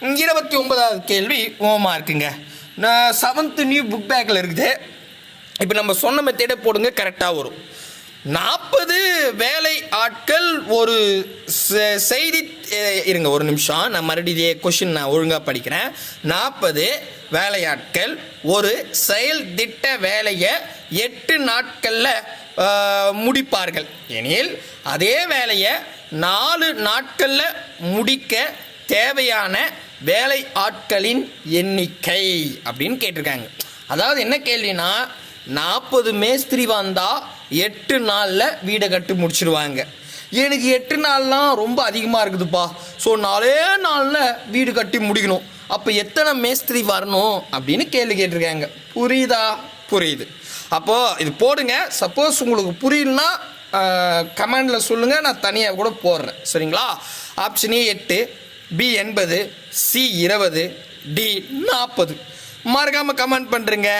இருபத்தி ஒன்பதாவது கேள்வி ஓமா இருக்குங்க நான் செவன்த்து நியூ புக் பேக்கில் இருக்குது. இப்போ நம்ம சொன்ன மெத்தேடே போடுங்க கரெக்டாக வரும். நாற்பது வேலை ஆட்கள் ஒரு செ- செய்தி இருங்க ஒரு நிமிஷம். நான் மறுபடியும் இதே கொஷின் நான் ஒழுங்காக படிக்கிறேன். நாற்பது வேலையாட்கள் ஒரு செயல் திட்ட வேலையை எட்டு நாட்களில் முடிப்பார்கள். எனில் அதே வேலையை நாலு நாட்களில் முடிக்க தேவையான வேலை ஆட்களின் எண்ணிக்கை அப்படின்னு கேட்டிருக்காங்க. அதாவது என்ன கேள்வினா நாற்பது மேஸ்திரி வந்தால் எட்டு நாளில் வீடை கட்டி முடிச்சிடுவாங்க எனக்கு எட்டு நாள்லாம் ரொம்ப அதிகமாக இருக்குதுப்பா. ஸோ நாலே நாளில் வீடு கட்டி முடிக்கணும். அப்போ எத்தனை மேஸ்திரி வரணும் அப்படின்னு கேள்வி கேட்டிருக்காங்க. புரியுதா? புரியுது. அப்போது இது போடுங்க. சப்போஸ் உங்களுக்கு புரியலனா கமெண்டில் சொல்லுங்கள் நான் தனியாக கூட போடுறேன். சரிங்களா? ஆப்ஷன் எட்டு. பி எண்பது சி இருபது டி நாற்பது. மறக்காமல் கமெண்ட் பண்ணுறேங்க